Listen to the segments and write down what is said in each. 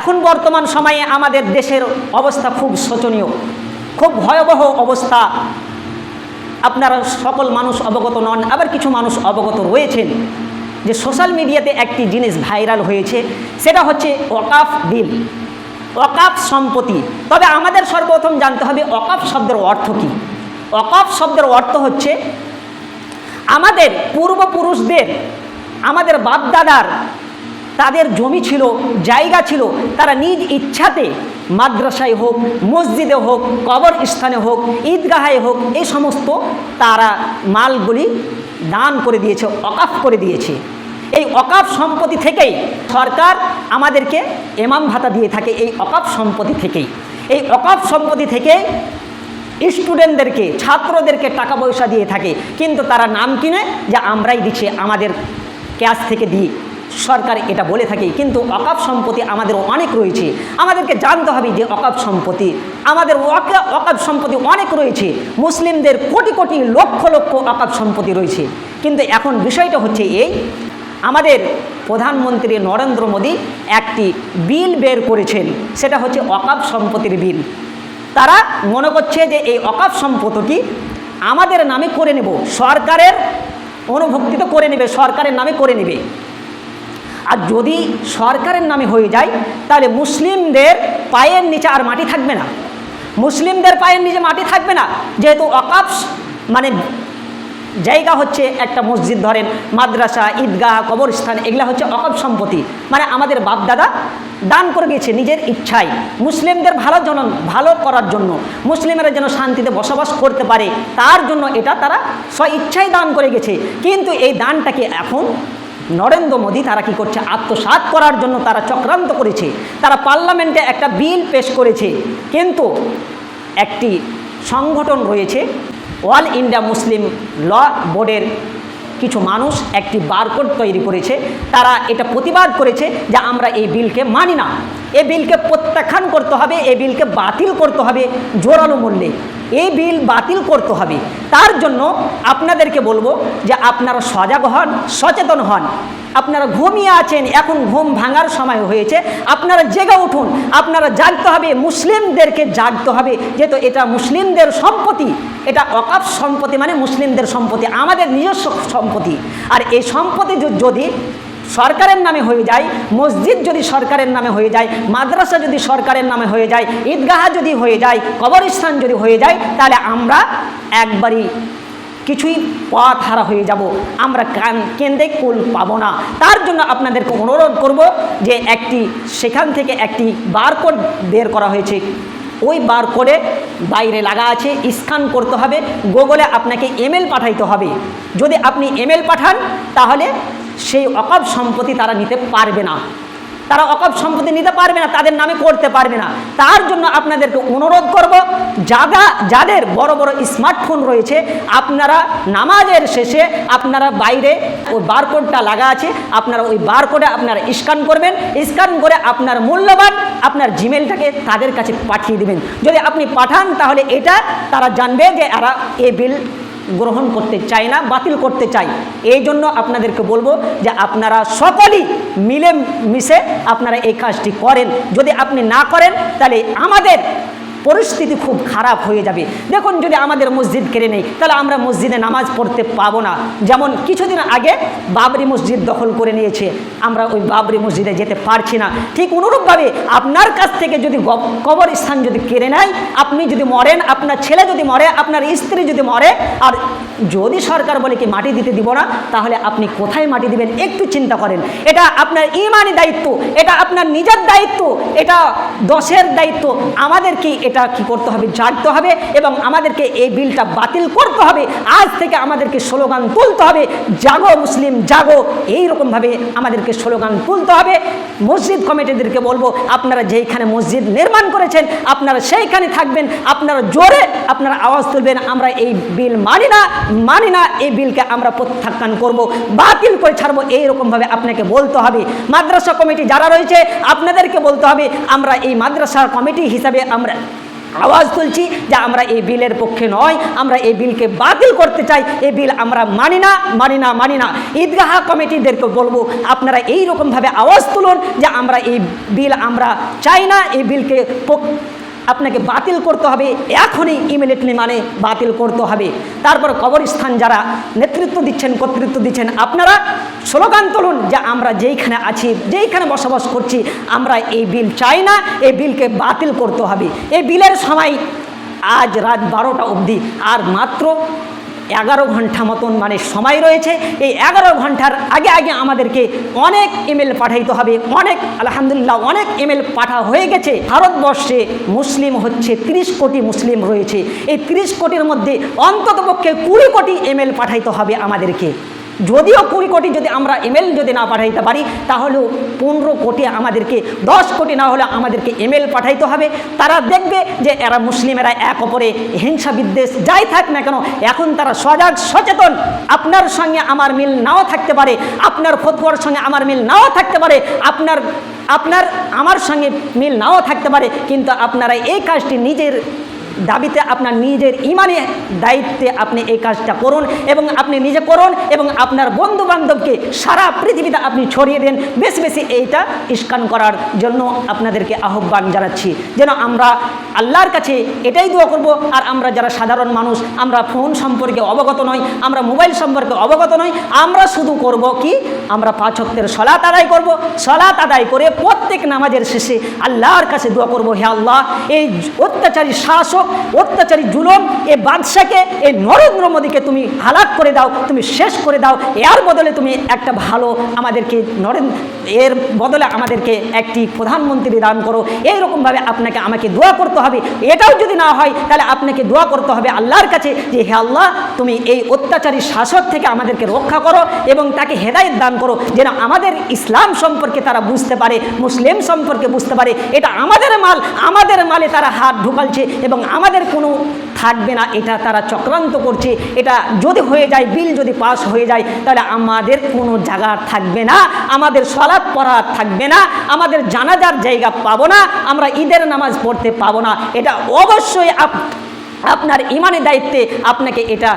এখন বর্তমান সময়ে আমাদের দেশের অবস্থা খুব শোচনীয়, খুব ভয়াবহ অবস্থা। আপনারা সকল মানুষ অবগত নন, আবার কিছু মানুষ অবগত রয়েছেন যে সোশ্যাল মিডিয়াতে একটি জিনিস ভাইরাল হয়েছে, সেটা হচ্ছে ওকাফ বিল ওকাফ সম্পত্তি। তবে আমাদের সর্বপ্রথম জানতে হবে ওকাফ শব্দের অর্থ কী? ওকাফ শব্দের অর্থ হচ্ছে আমাদের পূর্বপুরুষদের, আমাদের বাপদাদার তাদের জমি ছিল, জায়গা ছিল, তারা নিজ ইচ্ছাতে মাদ্রাসায় হোক, মসজিদে হোক কবর স্থানে হোক ঈদগাহায় হোক এই সমস্ত তারা মালগুলি দান করে দিয়েছে অকাফ করে দিয়েছে। এই অকাফ সম্পত্তি থেকেই সরকার আমাদেরকে এমাম ভাতা দিয়ে থাকে, এই অকাফ সম্পত্তি থেকেই। এই অকাফ সম্পত্তি থেকে স্টুডেন্টদেরকে, ছাত্রদেরকে টাকা পয়সা দিয়ে থাকে, কিন্তু তারা নাম কিনে, যে আমরাই দিচ্ছে, আমাদের ক্যাশ থেকে দিই। সরকার এটা বলে থাকে, কিন্তু অকাপ সম্পত্তি আমাদের অনেক রয়েছে। আমাদেরকে জানতে হবে যে অকাপ সম্পত্তি, আমাদের অকাপ সম্পত্তি অনেক রয়েছে। মুসলিমদের কোটি কোটি লক্ষ লক্ষ অকাপ সম্পত্তি রয়েছে। কিন্তু এখন বিষয়টা হচ্ছে এই, আমাদের প্রধানমন্ত্রী নরেন্দ্র মোদী একটি বিল বের করেছেন, সেটা হচ্ছে অকাপ সম্পত্তির বিল। তারা মনে করছে যে এই অকাপ সম্পত্তি আমাদের নামে করে নেব, সরকারের অনুভুক্তিত করে নেবে, সরকারের নামে করে নেবে। আর যদি সরকারের নামে হয়ে যায়, তাহলে মুসলিমদের পায়ের নিচে আর মাটি থাকবে না। মুসলিমদের পায়ের নিচে মাটি থাকবে না। যেহেতু অকাপ মানে জায়গা হচ্ছে একটা মসজিদ, ধরেন মাদ্রাসা, ঈদগাহ, কবরস্থান, এগুলা হচ্ছে অকপ সম্পত্তি। মানে আমাদের বাপদাদা দান করে গেছে নিজের ইচ্ছায়। মুসলিমদের ভালো জন ভালো করার জন্য, মুসলিমেরা যেন শান্তিতে বসবাস করতে পারে, তার জন্য এটা তারা স্ব ইচ্ছায় দান করে গেছে। কিন্তু এই দানটাকে এখন নরেন্দ্র মোদী তারা কি করছে? আত্মসাৎ করার জন্য তারা চক্রান্ত করেছে। তারা পার্লামেন্টে একটা বিল পেশ করেছে। কিন্তু একটি সংগঠন রয়েছে অল ইন্ডিয়া মুসলিম ল বোর্ডের কিছু মানুষ একটি বারকোড তৈরি করেছে। তারা এটা প্রতিবাদ করেছে যে আমরা এই বিলকে মানি না। এই বিলকে প্রত্যাখ্যান করতে হবে, এ বিলকে বাতিল করতে হবে। জোরালো মূল্যে। এই বিল বাতিল করতে হবে। তার জন্য আপনাদেরকে বলব যে আপনারা সজাগ হন, সচেতন হন। আপনারা ঘুমিয়ে আছেন, এখন ঘুম ভাঙার সময় হয়েছে। আপনারা জেগে উঠুন, আপনারা জাগতে হবে, মুসলিমদেরকে জাগতে হবে। যেহেতু এটা মুসলিমদের সম্পত্তি, এটা অকাপ সম্পত্তি মানে মুসলিমদের সম্পত্তি, আমাদের নিজস্ব সম্পত্তি। আর এই সম্পত্তি যদি সরকারের নামে হয়ে যায়, মসজিদ যদি সরকারের নামে হয়ে যায়, মাদ্রাসা যদি সরকারের নামে হয়ে যায়, ঈদগাহ যদি হয়ে যায়, কবরস্থান যদি হয়ে যায়, তাহলে আমরা একবারই কিছুই পথ হারা হয়ে যাব। আমরা কান কেন্দ্রে কুল পাবো না। তার জন্য আপনাদেরকে অনুরোধ করব যে একটি, সেখান থেকে একটি বারকোড বের করা হয়েছে। ওই বারকোডে বাইরে লাগা আছে, স্ক্যান করতে হবে। গুগলে আপনাকে ইমেল পাঠাইতে হবে। যদি আপনি ইমেল পাঠান, তাহলে সেই অকাপ সম্পত্তি তারা নিতে পারবে না। তারা অকাপ সম্পত্তি নিতে পারবে না, তাদের নামে করতে পারবে না। তার জন্য আপনাদেরকে অনুরোধ করব যারা যাদের বড় বড় স্মার্টফোন রয়েছে, আপনারা নামাজের শেষে আপনারা বাইরে ওই বারকোডটা লাগা আছে, আপনারা ওই বারকোডে আপনারা স্ক্যান করবেন। স্ক্যান করে আপনার মূল্যবান আপনার জিমেলটাকে তাদের কাছে পাঠিয়ে দেবেন। যদি আপনি পাঠান, তাহলে এটা তারা জানবে যে এরা এ বিল গ্রহণ করতে চাই না, বাতিল করতে চাই এই জন্য আপনাদেরকে বলব যে আপনারা সকলেই মিলে মিশে আপনারা এই কাজটি করেন। যদি আপনি না করেন, তাহলে আমাদের পরিস্থিতি খুব খারাপ হয়ে যাবে। দেখুন, যদি আমাদের মসজিদ কেড়ে নেই, তাহলে আমরা মসজিদে নামাজ পড়তে পাবো না। যেমন কিছুদিন আগে বাবরি মসজিদ দখল করে নিয়েছে। আমরা ওই বাবরি মসজিদে যেতে পারছি না। ঠিক অনুরূপভাবে আপনার কাছ থেকে যদি গব- কবরস্থান যদি কেড়ে নেয়, আপনি যদি মরেন, আপনার ছেলে যদি মরে, আপনার স্ত্রী যদি মরে, আর যদি সরকার বলে কি মাটি দিতে দিব না, তাহলে আপনি কোথায় মাটি দিবেন? একটু চিন্তা করেন। এটা আপনার ইমানি দায়িত্ব, এটা আপনার নিজের দায়িত্ব, এটা দশের দায়িত্ব। আমাদের কি এটা কি করতে হবে? জানতে হবে এবং আমাদেরকে এই বিলটা বাতিল করতে হবে। আজ থেকে আমাদেরকে স্লোগান তুলতে হবে। জাগো মুসলিম, জাগো। এই রকমভাবে আমাদেরকে স্লোগান তুলতে হবে। মসজিদ কমিটিদেরকে বলব, আপনারা যেইখানে মসজিদ নির্মাণ করেছেন, আপনারা সেইখানে থাকবেন। আপনারা জোরে আপনারা আওয়াজ তুলবেন, আমরা এই বিল মানি না মানি না, এই বিলকে আমরা প্রত্যাখ্যান করব। বাতিল করে ছাড়বো, এইরকমভাবে আপনাকে বলতে হবে। মাদ্রাসা কমিটি যারা রয়েছে, আপনাদেরকে বলতে হবে, আমরা এই মাদ্রাসা কমিটি হিসাবে আমরা আওয়াজ তুলছি যে আমরা এই বিলের পক্ষে নয়, আমরা এই বিলকে বাতিল করতে চাই, এই বিল আমরা মানি না মানি না মানি না। ঈদগাহ কমিটিদেরকে বলব, আপনারা এই রকমভাবে আওয়াজ তুলুন যে আমরা এই বিল আমরা চাই না, এই বিলকে আপনাকে বাতিল করতে হবে। এখনই ইমিডিয়েটলি মানে বাতিল করতে হবে। তারপর কবরস্থান যারা নেতৃত্ব দিচ্ছেন, কর্তৃত্ব দিচ্ছেন, আপনারা স্লোগান তুলুন যে আমরা যেইখানে আছি, যেইখানে বসবাস করছি, আমরা এই বিল চাই না, এই বিলকে বাতিল করতে হবে। এই বিলের সময় আজ রাত বারোটা অবধি, আর মাত্র এগারো ঘণ্টা মতন মানে সময় রয়েছে। এই এগারো ঘণ্টার আগে আগে আমাদেরকে অনেক ইমেল পাঠাইতে হবে। অনেক, আলহামদুলিল্লাহ, অনেক ইমেল পাঠা হয়ে গেছে। ভারতবর্ষে মুসলিম হচ্ছে 30 কোটি মুসলিম রয়েছে। এই 30 কোটির মধ্যে অন্ততপক্ষে কুড়ি কোটি ইমেল পাঠাইতে হবে আমাদেরকে। যদিও কুড়ি কোটি যদি আমরা ইমেল যদি না পাঠাইতে পারি, তাহলেও পনেরো কোটি আমাদেরকে, দশ কোটি না হলে আমাদেরকে ইমেল পাঠাইতে হবে। তারা দেখবে যে এরা মুসলিমেরা এক অপরে হিংসা বিদ্বেষ যাই থাক না কেন, এখন তারা সজাগ, সচেতন। আপনার সঙ্গে আমার মিল নাও থাকতে পারে, আপনার ফতুয়ার সঙ্গে আমার মিল নাও থাকতে পারে, আপনার আপনার, আমার সঙ্গে মিল নাও থাকতে পারে, কিন্তু আপনারা এই কাজটি নিজের দাবিতে আপনার নিজের ইমানে দায়িত্বে আপনি এই কাজটা করুন এবং আপনি নিজে করুন এবং আপনার বন্ধু বান্ধবকে সারা পৃথিবীতে আপনি ছড়িয়ে দেন। বেশি বেশি এইটা ইস্কান করার জন্য আপনাদেরকে আহ্বান জানাচ্ছি। যেন আমরা আল্লাহর কাছে এটাই দোয়া করব আর আমরা যারা সাধারণ মানুষ, আমরা ফোন সম্পর্কে অবগত নই, আমরা মোবাইল সম্পর্কে অবগত নই, আমরা শুধু করব কি? আমরা পাঁচ অক্টের সলাত আদায় করব। সলাত আদায় করে প্রত্যেক নামাজের শেষে আল্লাহর কাছে দোয়া করব, হে আল্লাহ, এই অত্যাচারী শাসক অত্যাচারী জুলম এ বাদশাকে এই নরেন্দ্র মোদীকে তুমি হালাক করে দাও, তুমি শেষ করে দাও। এর বদলে তুমি একটা ভালো আমাদেরকে নরেন্দ্র এর বদলে আমাদেরকে একটি প্রধানমন্ত্রী দান করো। এইরকমভাবে আপনাকে আমাকে দোয়া করতে হবে। এটাও যদি না হয়, তাহলে আপনাকে দোয়া করতে হবে আল্লাহর কাছে যে, হে আল্লাহ, তুমি এই অত্যাচারী শাসক থেকে আমাদেরকে রক্ষা করো এবং তাকে হেদায়ত দান করো, যেন আমাদের ইসলাম সম্পর্কে তারা বুঝতে পারে, মুসলিম সম্পর্কে বুঝতে পারে। এটা আমাদের মাল, আমাদের মালে তারা হাত ঢুকালছে এবং আমাদের কোনো থাকবে না, এটা তারা চক্রান্ত করছে, এটা যদি হয়ে যায়, বিল যদি পাস হয়ে যায়, তাহলে আমাদের কোনো জায়গা থাকবে না, আমাদের সলাৎ পড়া থাকবে না, আমাদের জানাজার জায়গা পাবো না, আমরা ঈদের নামাজ পড়তে পাবো না। এটা অবশ্যই আপ- আপনার ইমানের দায়িত্বে আপনাকে এটা,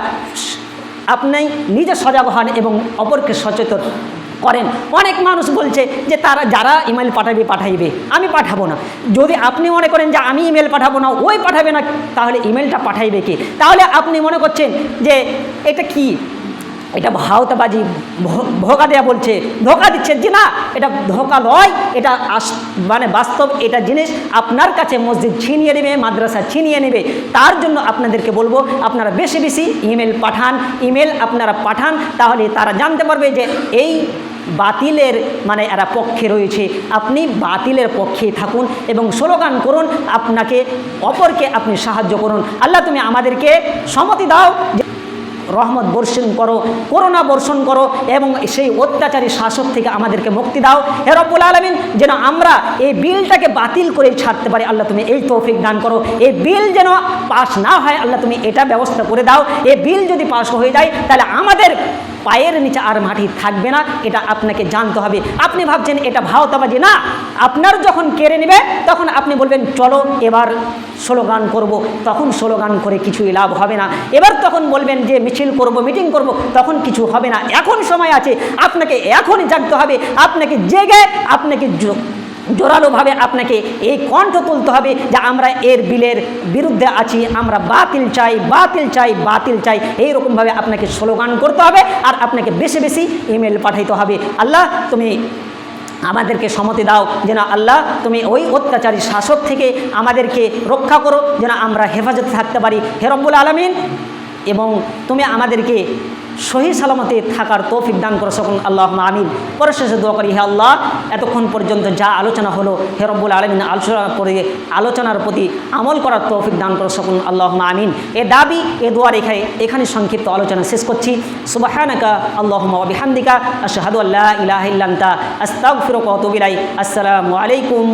আপনি নিজে সজাগ হন এবং অপরকে সচেতন করেন। অনেক মানুষ বলছে যে তারা, যারা ইমেল পাঠাবে, পাঠাইবে। আমি পাঠাবো না। যদি আপনি মনে করেন যে আমি ইমেল পাঠাবো না, ওই পাঠাবে না, তাহলে ইমেলটা পাঠাইবে কি? তাহলে আপনি মনে করছেন যে এটা কি? এটা ভাওতাবাজি ধোকা দেয়া বলছে। ধোকা দিচ্ছে যে না, এটা ধোকা নয় এটা আস- মানে বাস্তব এটা জিনিস আপনার কাছে মসজিদ ছিনিয়ে নেবে, মাদ্রাসা ছিনিয়ে নেবে। তার জন্য আপনাদেরকে বলব, আপনারা বেশি বেশি ইমেল পাঠান। ইমেল আপনারা পাঠান, তাহলে তারা জানতে পারবে যে এই বাতিলের মানে এরা পক্ষে রয়েছে। আপনি বাতিলের পক্ষে থাকুন এবং স্লোগান করুন, আপনাকে অপরকে আপনি সাহায্য করুন। আল্লাহ তুমি আমাদেরকে সম্মতি দাও রহমত বর্ষণ করো করোনা বর্ষণ করো এবং সেই অত্যাচারী শাসক থেকে আমাদেরকে মুক্তি দাও। হে রব্বুল আলমিন, যেন আমরা এই বিলটাকে বাতিল করে ছাড়তে পারি। আল্লাহ তুমি এই তৌফিক দান করো। এই বিল যেন পাস না হয়, আল্লাহ তুমি এটা ব্যবস্থা করে দাও। এই বিল যদি পাশ হয়ে যায়, তাহলে আমাদের পায়ের নিচে আর মাটি থাকবে না, এটা আপনাকে জানতে হবে। আপনি ভাবছেন এটা ভাওতাবাজি, না। আপনার যখন কেড়ে নেবে, তখন আপনি বলবেন, চলো এবার স্লোগান করব। তখন স্লোগান করে কিছুই লাভ হবে না। এবার তখন বলবেন যে, মিছিল করব, মিটিং করব, তখন কিছু হবে না। এখন সময় আছে, আপনাকে এখনই জাগতে হবে। আপনাকে জেগে, আপনাকে জোরালোভাবে আপনাকে এই কণ্ঠ তুলতে হবে যে আমরা এর বিলের বিরুদ্ধে আছি, আমরা বাতিল চাই বাতিল চাই বাতিল চাই। এইরকমভাবে আপনাকে স্লোগান করতে হবে আর আপনাকে বেশি বেশি ইমেল পাঠাইতে হবে। আল্লাহ, তুমি আমাদেরকে সম্মতি দাও যেন আল্লাহ, তুমি ওই অত্যাচারী শাসক থেকে আমাদেরকে রক্ষা করো যেন আমরা হেফাজতে থাকতে পারি। হেরব্বুল আলমিন, এবং তুমি আমাদেরকে সহি সালামতে থাকার তৌফিক দান করো সকল। আল্লাহ আমিন। পরে শেষে দোয়া করি, হে আল্লাহ এতক্ষণ পর্যন্ত যা আলোচনা হলো, হে রব্বুল আলমিন আলোচনা করে, আলোচনার প্রতি আমল করার তৌফিক দান করো সকল আল্লাহ আমিন। এ দাবি, এ দোয়ার এখানে এখানে সংক্ষিপ্ত আলোচনা শেষ করছি। সুবাহানাকা আল্লাহ বিহামদিকা, আশহাদু আল্লাহ ইলাহ ইল্লান্তা আস্তাগফিরুকা ওয়া আতুবু আসসালামু আলাইকুম।